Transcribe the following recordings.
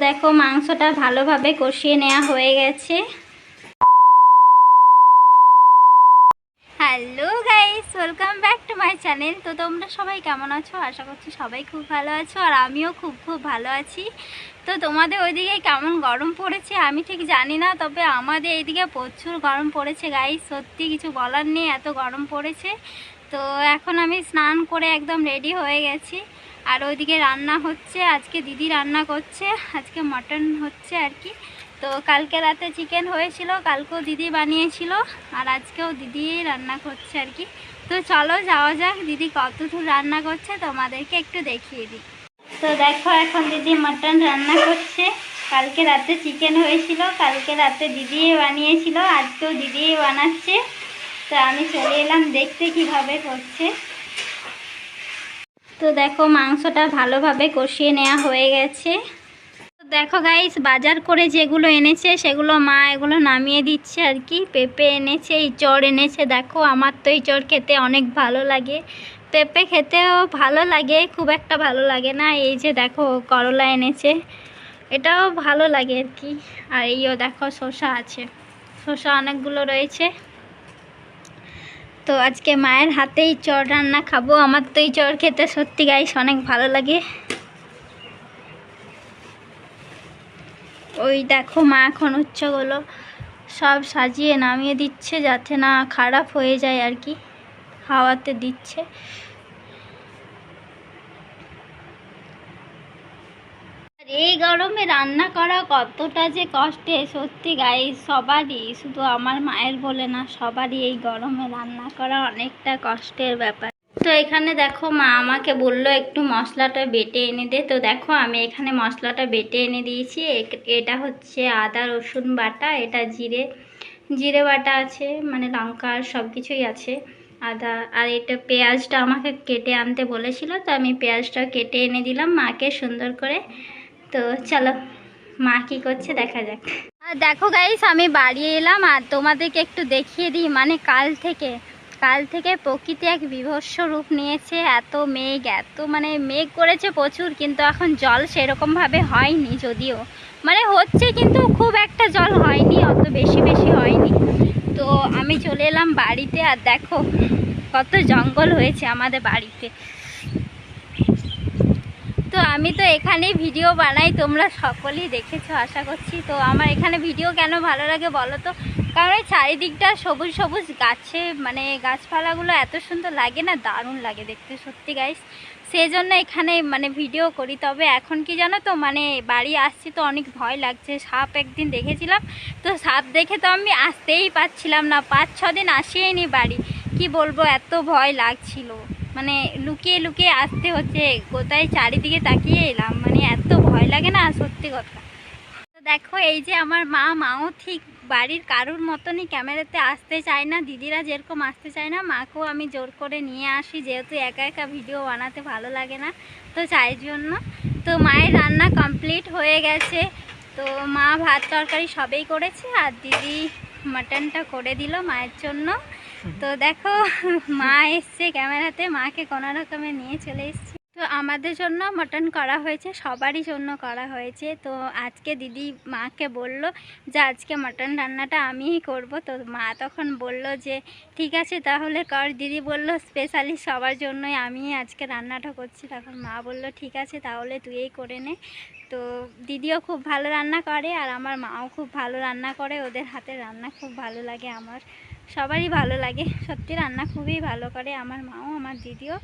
দেখো মাংসটা ভালোভাবে কষিয়ে নেওয়া হয়ে গেছে। My channel. তো তোমরা সবাই কেমন আছো? আশা করছি সবাই খুব ভালো আছো, আর আমিও খুব খুব ভালো আছি। তো তোমাদের ওইদিকে কেমন গরম পড়েছে? আমি ঠিক জানি না, তবে আমাদের এইদিকে প্রচুর গরম পড়েছে গাই সত্যি কিছু বলার নেই, এত গরম পড়েছে। তো এখন আমি স্নান করে একদম রেডি হয়ে গেছি। আর ওইদিকে রান্না হচ্ছে, আজকে দিদি রান্না করছে, আজকে মটন হচ্ছে আর কি। তো কালকে রাতে চিকেন হয়েছিল, কালকেও দিদি বানিয়েছিল, আর আজকেও দিদি রান্না করছে আর কি। তো চলো যাওয়া যাক, দিদি কতদূর রান্না করছে, তোমাদেরকে একটু দেখিয়ে দিই। তো দেখো এখন দিদি মাটন রান্না করছে। কালকে রাতে চিকেন হয়েছিল, কালকে রাতে দিদি বানিয়েছিল, আজকেও দিদি বানাচ্ছে। তো আমি চলে এলাম দেখতে কীভাবে করছে। তো দেখো মাংসটা ভালোভাবে কষিয়ে নেওয়া হয়ে গেছে। দেখো গাইস বাজার করে যেগুলো এনেছে, সেগুলো মা এগুলো নামিয়ে দিচ্ছে আর কি। পেঁপে এনেছে এই চড় এনেছে। দেখো, আমার তো এই চড় খেতে অনেক ভালো লাগে। পেঁপে খেতেও ভালো লাগে, খুব একটা ভালো লাগে না। এই যে দেখো, করলা এনেছে। এটাও ভালো লাগে আর কি। আর এইও দেখো, শসা আছে। শসা অনেকগুলো রয়েছে। তো আজকে মায়ের হাতেই চর রান্না খাব। আমার তো এই চর খেতে সত্যি গাইস অনেক ভালো লাগে। ওই দেখো মা এখন উচ্চগুলো সব সাজিয়ে নামিয়ে দিচ্ছে যাতে না খারাপ হয়ে যায় আর কি। হাওয়াতে দিচ্ছে। এই গরমে রান্না করা কতটা যে কষ্টে, সত্যি গাই সবারই, শুধু আমার মায়ের বলে না, সবারই এই গরমে রান্না করা অনেকটা কষ্টের ব্যাপার। তো এখানে দেখো মা আমাকে বলল একটু মশলাটা বেটে এনে দে। তো দেখো আমি এখানে মশলাটা বেটে এনে দিয়েছি। এটা হচ্ছে আদা, রসুন বাটা, এটা জিরে জিরে বাটা আছে মানে লঙ্কা আর সব কিছুই আছে। আদা, আর এটা পেঁয়াজটা আমাকে কেটে আনতে বলেছিল, তো আমি পেঁয়াজটা কেটে এনে দিলাম মাকে সুন্দর করে। তো চলো, মা কি করছে দেখা যাক। আর দেখো গাইস আমি বাড়ি এলাম আর তোমাদেরকে একটু দেখিয়ে দিই মানে কাল থেকে। কাল থেকে প্রকৃতি এক বিভৎস রূপ নিয়েছে। এত মেঘ, এত মানে মেঘ করেছে প্রচুর, কিন্তু এখন জল সেরকমভাবে হয়নি যদিও। মানে হচ্ছে কিন্তু খুব একটা জল হয়নি, অত বেশি বেশি হয়নি। তো আমি চলে এলাম বাড়িতে, আর দেখো কত জঙ্গল হয়েছে আমাদের বাড়িতে। তো আমি তো এখানে ভিডিও বানাই, তোমরা সকলেই দেখেছ, আশা করছি। তো আমার এখানে ভিডিও কেন ভালো লাগে বলো তো? কারণ এই চারিদিকটা সবুজ সবুজ গাছে মানে গাছপালাগুলো এত সুন্দর লাগে না? দারুণ লাগে দেখতে সত্যি গাইস সেই জন্য এখানে মানে ভিডিও করি। তবে এখন কি জানো তো মানে বাড়ি আসছি তো অনেক ভয় লাগছে। সাপ একদিন দেখেছিলাম, তো সাপ দেখে তো আমি আসতেই পারছিলাম না। পাঁচ, ছ দিন আসিয়েই বাড়ি। কি বলব, এত ভয় লাগছিল। মানে লুকিয়ে লুকিয়ে আসতে হচ্ছে। কোথায় চারিদিকে তাকিয়ে এলাম। মানে এত ভয় লাগে না? সত্যি কথা। দেখো এই যে আমার মা মাও ঠিক বাড়ির কারুর মতনই ক্যামেরাতে আসতে চায় না দিদিরা যেরকম আসতে চায় না মাকেও আমি জোর করে নিয়ে আসি যেহেতু একা একা ভিডিও বানাতে ভালো লাগে না তো চাই জন্য। তো মায়ের রান্না কমপ্লিট হয়ে গেছে তো মা ভাত তরকারি সবেই করেছে আর দিদি মাটনটা করে দিল মায়ের জন্য। তো দেখো মা এসছে ক্যামেরাতে মাকে কোনো রকমে নিয়ে চলে এসছে। তো আমাদের জন্য মটন করা হয়েছে, সবারই জন্য করা হয়েছে। তো আজকে দিদি মাকে বলল যে আজকে মটন রান্নাটা আমিই করব। তো মা তখন বলল যে, ঠিক আছে, তাহলে কর। দিদি বলল, স্পেশালি সবার জন্যই আমি আজকে রান্নাটা করছি। তখন মা বলল, ঠিক আছে, তাহলে তুইই করে নে। তো দিদিও খুব ভালো রান্না করে আর আমার মাও খুব ভালো রান্না করে। ওদের হাতে রান্না খুব ভালো লাগে আমার। সবারই ভালো লাগে। সত্যি রান্না খুবই ভালো করে আমার মাও, আমার দিদিও।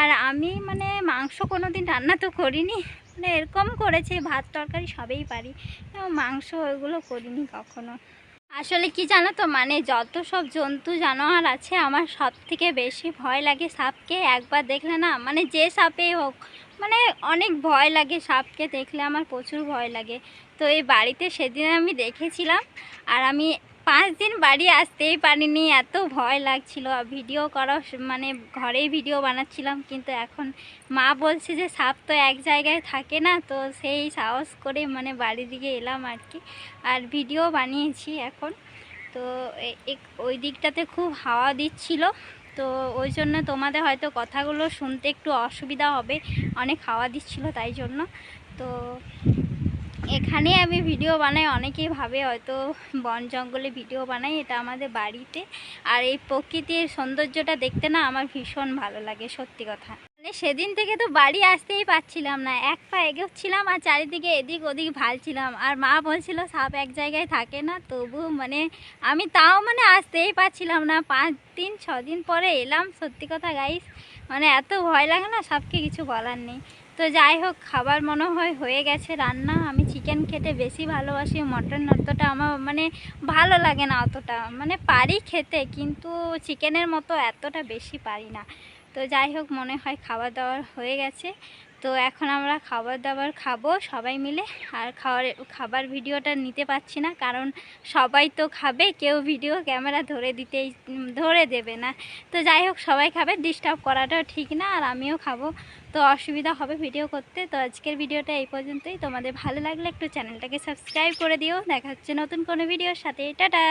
আর আমি মানে মাংস কোনো দিন রান্না তো করিনি। মানে এরকম করেছি, ভাত, তরকারি সবেই পারি। মাংস ওইগুলো করিনি কখনো। আসলে কি জানো তো মানে যত সব জন্তু, জানোয়ার আছে, আমার সব থেকে বেশি ভয় লাগে সাপকে। একবার দেখলে না মানে যে সাপেই হোক মানে অনেক ভয় লাগে সাপকে দেখলে, আমার প্রচুর ভয় লাগে। তো এই বাড়িতে সেদিন আমি দেখেছিলাম, আর আমি পাঁচ দিন বাড়ি আসতেই পারিনি। এত ভয় লাগছিল। ভিডিও করা মানে ঘরেই ভিডিও বানাচ্ছিলাম। কিন্তু এখন মা বলছে যে, সাপ তো এক জায়গায় থাকে না, তো সেই সাহস করে মানে বাড়ির দিকে এলাম আর কি। আর ভিডিও বানিয়েছি এখন। তো ওই দিকটাতে খুব হাওয়া দিচ্ছিল। তো ওই জন্য তোমাদের হয়তো কথাগুলো শুনতে একটু অসুবিধা হবে। অনেক হাওয়া দিচ্ছিল তাই জন্য। তো এখানেই আমি ভিডিও বানাই, অনেকেই ভাবে হয়তো বন জঙ্গলে ভিডিও বানাই, এটা আমাদের বাড়িতে। আর এই প্রকৃতির সৌন্দর্যটা দেখতে না আমার ভীষণ ভালো লাগে, সত্যি কথা। মানে সেদিন থেকে তো বাড়ি আসতেই পারছিলাম না, এক পা এগোচ্ছিলাম আর চারিদিকে এদিক ওদিক ভালছিলাম। আর মা বলছিল, সাপ এক জায়গায় থাকে না, তবু মানে আমি তাও মানে আসতেই পারছিলাম না। পাঁচ দিন, ছ দিন পরে এলাম, সত্যি কথা গাইস মানে এত ভয় লাগে না, সাপকে কিছু বলার নেই। তো যাই হোক, খাবার মনে হয় হয়ে গেছে রান্না। আমি চিকেন খেতে বেশি ভালোবাসি মটন অতটা আমার মানে ভালো লাগে না অতটা। মানে পারি খেতে, কিন্তু চিকেনের মতো এতটা বেশি পারি না। তো যাই হোক, মনে হয় খাবার দাবার হয়ে গেছে। তো এখন আমরা খাবার দাবার খাব সবাই মিলে। আর খাওয়ার, খাবার ভিডিওটা নিতে পারছি না, কারণ সবাই তো খাবে, কেউ ভিডিও ক্যামেরা ধরে দিতেই ধরে দেবে না। তো যাই হোক, সবাই খাবে, ডিস্টার্ব করাটাও ঠিক না, আর আমিও খাব। তো অসুবিধা হবে ভিডিও করতে। তো আজকের ভিডিওটা এই পর্যন্তই। তোমাদের ভালো লাগলে একটু চ্যানেলটাকে সাবস্ক্রাইব করে দিও। দেখা হচ্ছে নতুন কোনো ভিডিওর সাথে। টাটা!